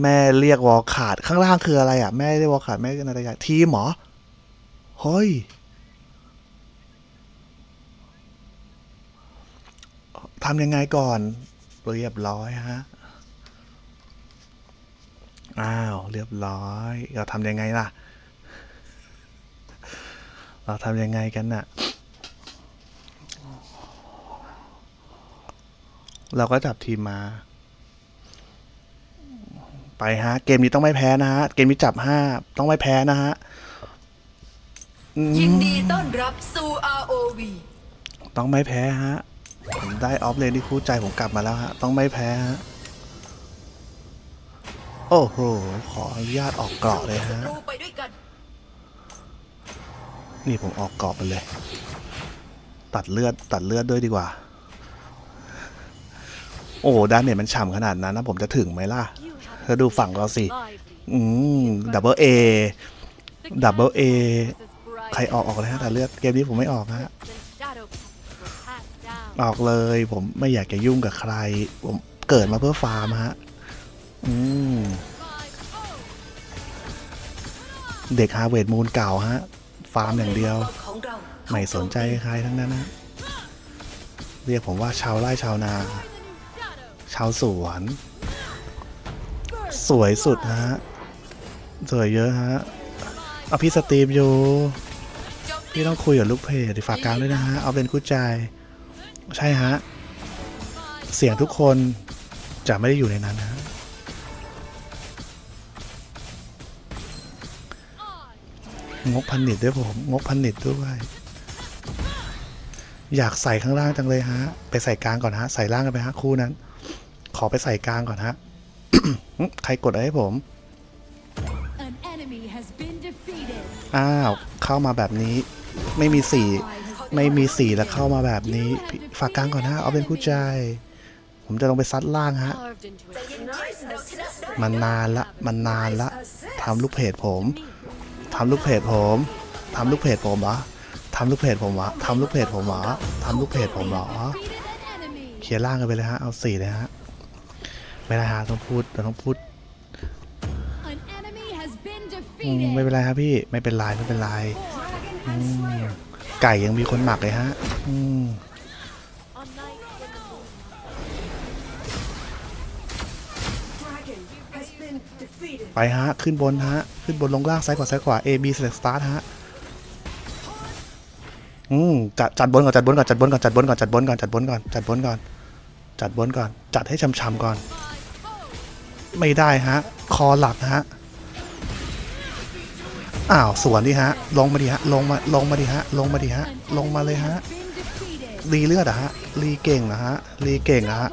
แม่เรียกวอลขาดข้างล่างคืออะไรอะ แม่เรียกวอลขาดแม่เรียกอะไรอะทีมหรอเฮ้ยทำยังไงก่อนเรียบร้อยฮะอ้าวเรียบร้อย เราทำยังไงล่ะ เราทำยังไงกันน่ะ เราก็จับทีมมา ไปฮะ เกมนี้ต้องไม่แพ้นะฮะ เกมนี้จับห้าต้องไม่แพ้นะฮะอืมยินดีต้อนรับสู่ ROV ต้องไม่แพ้ฮะ ผมได้ออฟเลนที่คู่ใจผมกลับมาแล้วฮะ ต้องไม่แพ้ฮะ โอ้โห ขออนุญาตออกเกราะเลยฮะรู้ไปด้วยกันนี่ผมออกเกราะไปเลย ตัดเลือดตัดเลือดด้วยดีกว่า โอ้ดาเมจมันฉ่ำขนาดนั้นนะผมจะถึงไหมล่ะ เธอดูฝั่งเราสิ อืมดับเบิลเอดับเบิลเอใครออกออกเลยฮะแต่เลือดเกมนี้ผมไม่ออกฮะออกเลยผมไม่อยากจะยุ่งกับใคร ผมเกิดมาเพื่อฟาร์มฮะ อืม เด็กฮาร์เวดมูลเก่าฮะ ฟาร์มอย่างเดียวของเราไม่สนใจใครทั้งนั้นนะเรียกผมว่าชาวไร่ชาวนา ชาวสวน สวยสุดฮะ สวยเยอะฮะเอาพี่สตรีมอยู่ พี่ต้องคุยกับลูกเพจฝากกลางด้วยนะฮะ เอาเป็นคู่ใจ ใช่ฮะ เสียงทุกคนจะไม่ได้อยู่ในนั้นนะงกพันนิดด้วยผม งกพันนิดด้วย อยากใส่ข้างล่างจังเลยฮะ ไปใส่กลางก่อนฮะ ใส่ล่างกันไปฮะคู่นั้น ขอไปใส่กลางก่อนฮะ ใครกดอะไรให้ผม An enemy has been defeated. อ้าว เข้ามาแบบนี้ ไม่มีสีไม่มีสีแล้วเข้ามาแบบนี้พี่ฝากกลางก่อนฮะเอาเป็นคู่ใจ ผมจะลงไปซัดล่างฮะ Carved into a ใจเย็นๆเราชนะได้มันนานละ มันนานละทำลูกเพจผมทำลูกเพจผมทำลูกเพจผมเหรอทำลูกเพจผมเหรอทำลูกเพจผมเหรอทำลูกเพจผมเหรอ defeated an enemy. เคลียร์ล่างกันไปเลยฮะ เอาสี่เลยฮะ ไม่ได้ฮะต้องพูดเราต้องพูด An enemy has been อืม defeated. ไม่เป็นไรครับพี่ไม่เป็นไรไม่เป็นไรอืมไก่ยังมีคนหมักเลยฮะอืมไปฮะ ขึ้นบนฮะ ขึ้นบนลงล่างซ้ายขวาซ้ายขวา A B select start ฮะ อืมจัดจัดบนก่อนจัดบนก่อนจัดบนก่อนจัดบนก่อนจัดบนก่อนจัดบนก่อนจัดบนก่อนจัดบนก่อนจัดให้ช้ำๆก่อน ไม่ได้ฮะ คอหลักฮะ อ้าวสวนดิฮะ ลงมาดิฮะ ลงมา ลงมาดิฮะ ลงมาดิฮะ ลงมาเลยฮะ รีเลือดอะฮะ รีเก่งอะฮะ รีเก่งอะฮะ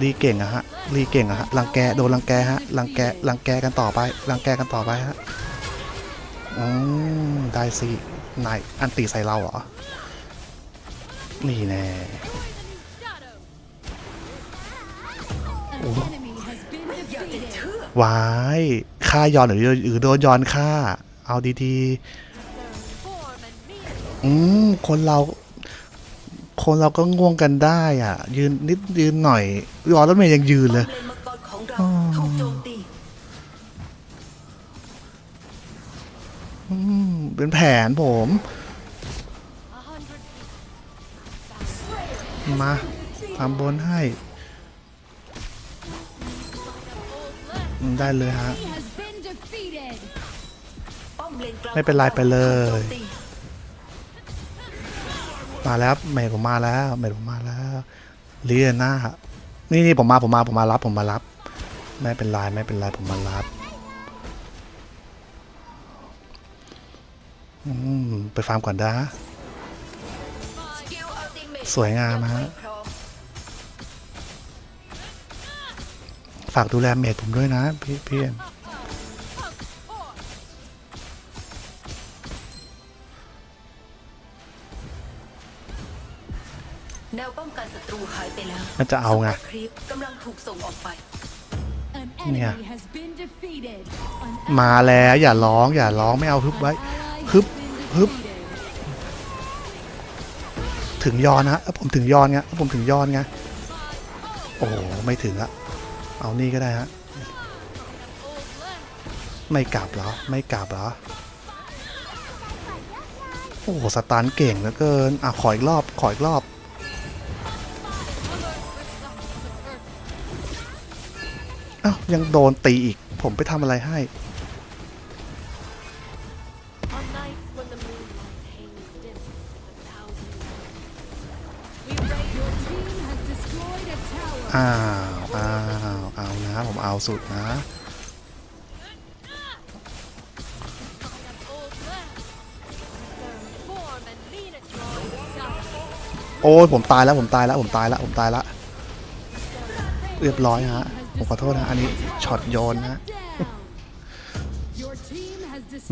รีเก่งอะฮะ รีเก่งอะฮะ รังแก โดนรังแกฮะ รังแก รังแกกันต่อไป รังแกกันต่อไปฮะ อืม ได้สิ นาย อันตีใส่เราเหรอ นี่แน่ วายฆ่ายอนหรือหรือโดนยอนฆ่า เอาดีๆ อืม คนเรา คนเราก็ง่วงกันได้อะ ยืนนิดยืนหน่อยยอนแล้วเมย์ยังยืนเลยเลนมังกรของเราอ๋อถูกโจมตีอืมเป็นแผนผม มาทำบนให้ ได้เลยฮะ He has been defeated. ป้อมเลนกลางไม่เป็นไรไปเลยถูกโจมตีมาแล้วเมย์ผมมาแล้วเมย์ผมมาแล้วเลียน่านี่นี่ผมมาผมมาผมมารับผมมารับ ไม่เป็นไรไม่เป็นไรผมมารับอืมไปฟาร์มก่อนนะสกิลอัลติเมทสวยงามฮะ ฝากดูแลเมดผมด้วยนะพี่พี่เอ็มแนวป้องกันศัตรูหายไปแล้วมันจะเอาไงซุปปร์ครีปกำลังถูกส่งออกไป An Yeah. enemy has been defeated. An มาแล้วอย่าร้องอย่าร้องไม่เอาฮึบไว้ ally has Hup, been hup. defeated. ถึงยอนฮะผมถึงยอนไงผมถึงยอนไงโอ้โหไม่ถึงอะ เอานี่ก็ได้ฮะ ไม่กลับเหรอ ไม่กลับเหรอ โอ้โห สตาร์นเก่งเหลือเกิน อะ ขออีกรอบ ขออีกรอบ อ้าว ยังโดนตีอีก ผมไปทำอะไรให้อ้า สุดนะโอ้ยผมตายแล้วผมตายแล้วผมตายแล้วผมตายแล้วเรียบร้อยฮะผมขอโทษนะอันนี้ช็อตโยนนะ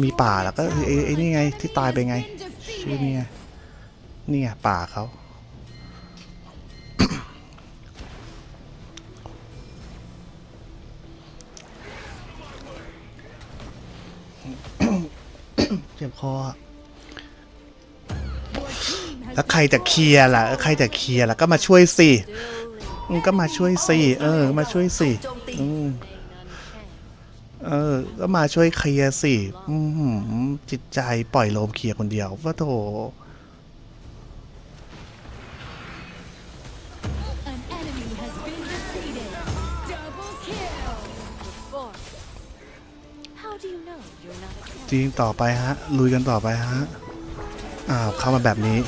มีป่าแล้วก็ไอ้ไอ้นี่ไงที่ตายไปไงชื่อนี่ไงนี่ไงป่าเขา เจ็บคออแล้วใครจะเคลียร์ล่ะ ใครจะเคลียร์ล่ะ ก็มาช่วยสิก็มาช่วยสิเออ มาช่วยสิอืมเออ ก็มาช่วยเคลียร์สิจิตใจปล่อยโลมเคลียร์คนเดียวว่าโถ จริงต่อไปฮะ ลุยกันต่อไปฮะ อ้าว เข้ามาแบบนี้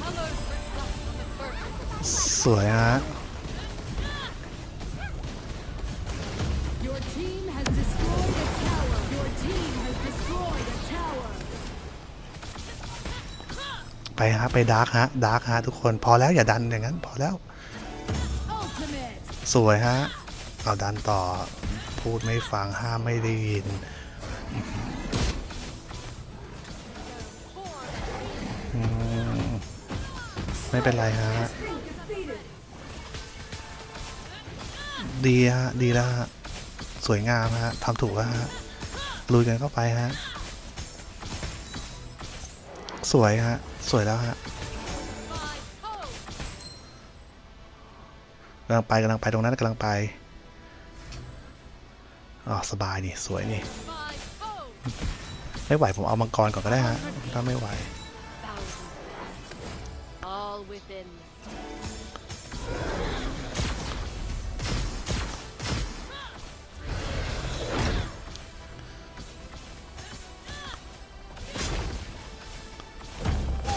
Colors reflect the first สวยฮะ Your team has destroyed a tower. Your team has destroyed a tower. ไปฮะ ไปดาร์กฮะ ดาร์กฮะ ทุกคนพอแล้วอย่าดันอย่างนั้น พอแล้ว Ultimate. สวยฮะ เอาดันต่อ พูดไม่ฟังห้ามไม่ได้ยินไม่เป็นไรฮะ ดีฮะ ดีแล้วฮะ สวยงามฮะทำถูกแล้วฮะ ลุยกันเข้าไปฮะ สวยฮะ สวยแล้วฮะกำลังไปกำลังไปตรงนั้นกำลังไป อ๋อสบายนี่สวยนี่ ไม่ไหวผมเอามังกรก่อนก็ได้ฮะถ้าไม่ไหว thousand. All within.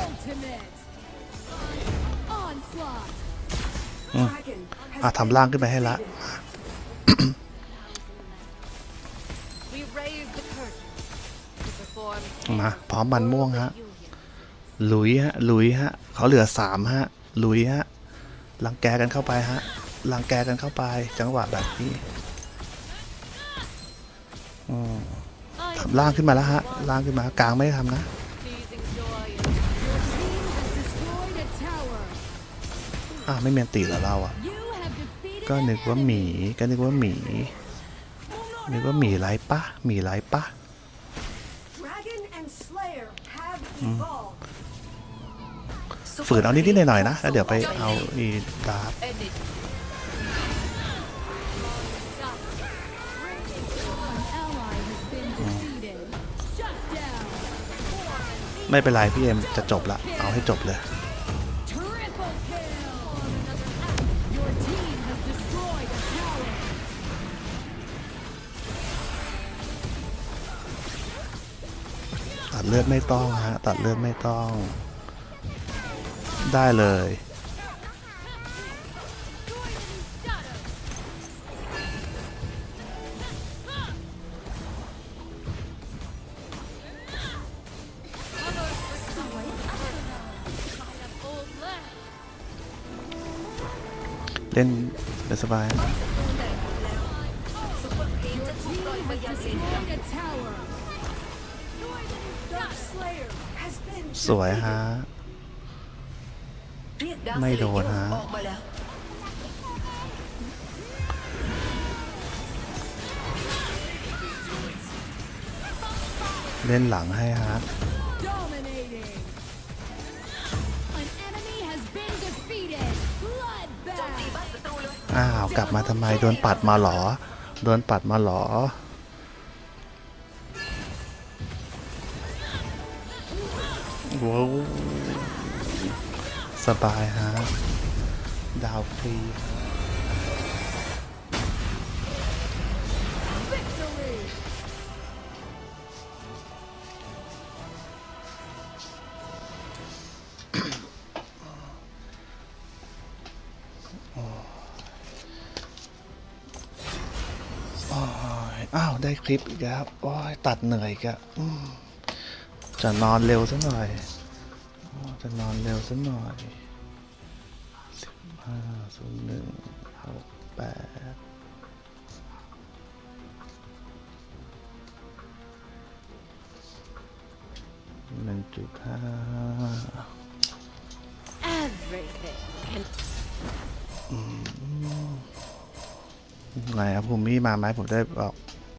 Ultimate. Onslaught. อะทำร่างขึ้นไปให้ละ มาพร้อมมันม่วงฮะลุยฮะลุยฮะเขาเหลือสามฮะลุยฮะลังแกกันเข้าไปฮะลังแกกันเข้าไป จังหวะแบบนี้อืม I ทำล่างขึ้นมาแล้วฮะล่างขึ้นมากลางไม่ได้ทำนะอะไม่เมียนตีหรอเราอะก็นึกว่าหมีก็นึกว่าหมีนึกว่าหมีไรปะหมีไรปะ ฝืนเอานิดๆหน่อยๆนะ แล้วเดี๋ยวไปเอาอีดาบไม่เป็นไรพี่เอ็มจะจบละ เอาให้จบเลย ดเลือดไม่ต้องฮะ ตัดเลือดไม่ต้อง ได้เลย เล่นสบายซุ สวยฮะเรียกดาวไม่โดนเซเลเยอร์ฮะออกมาแล้วเล่นหลังให้ฮะ Dominating. An enemy has been defeated. โจมตี Bloodbath. บ้านศัตรูเลยอ้าว กลับมาทำไม โดนปัดมาเหรอ โดนปัดมาเหรอ ว้าวสบายฮะ ดาวฟรีอ้ยอ้าว ได้คลิปอีกแล้ว โอ้ย ตัดเหนื่อยกะอืม จะนอนเร็วซะหน่อย จะนอนเร็วซะหน่อยสิบห้าศูนย์หนึ่งหกแปดหนึ่งจุดห้า Everything can ไงครับภูมิมาไหมผมได้บอก